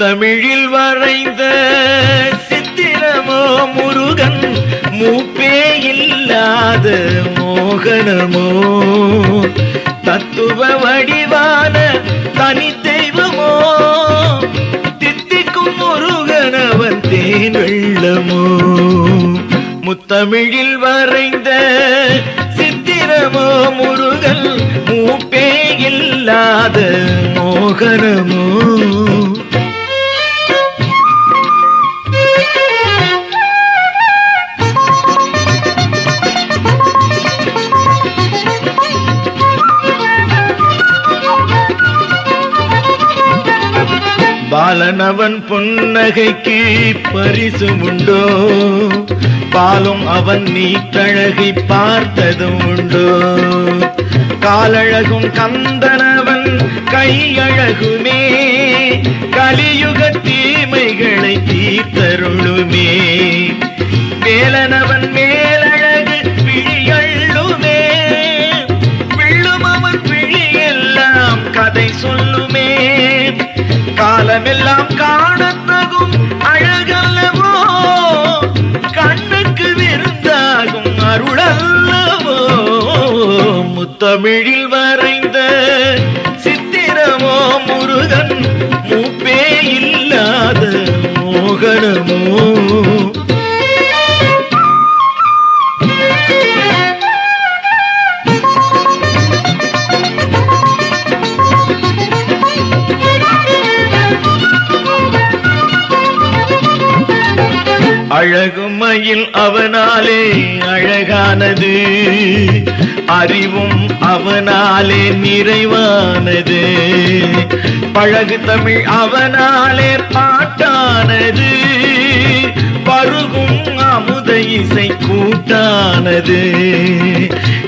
தமிழில் வரைந்த சித்திரமோ முருகன் மூப்பே இல்லாத மோகனமோ? தத்துவ வடிவான தனி தெய்வமோ? தித்திக்கும் முருகனவன் தேன் வெள்ளமோ? முத்தமிழில் வரைந்த சித்திரமோ முருகன் மூப்பே இல்லாத மோகனமோ? பாலனவன் பொன்னகைக்கு பரிசு உண்டோ? பாலும் அவன் நீட்டழகை பார்த்ததும் உண்டோ? காலழகும் கந்தனவன் கையழகுமே கலியுக தீமைகளை தீர்த்தருளுமே. உலகமெல்லாம் காணத்தகும் அழகல்லவோ? கண்ணுக்கு விருந்தாகும் அருளல்லவோ? முத்தமிழில் வரைந்த சித்திரமோ முருகன் மூப்பி அழகுமையில் அவனாலே அழகானது. அறிவும் அவனாலே நிறைவானது. பழகு தமிழ் அவனாலே பாட்டானது. பருகும் அமுத இசை கூட்டானது.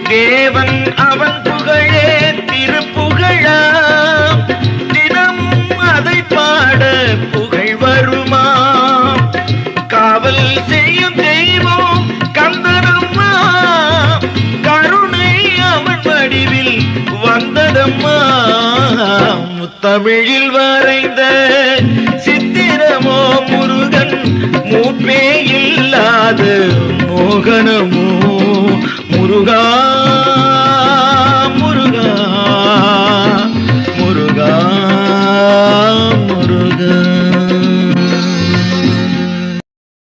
தேவன் அவன் புகழே திருப்புகழாம். தினமும் அதை பாட புகழ் முத்தமிழில் வரைந்த சித்திரமோ முருகன் மூப்பே இல்லாத மோகனமோ முருகா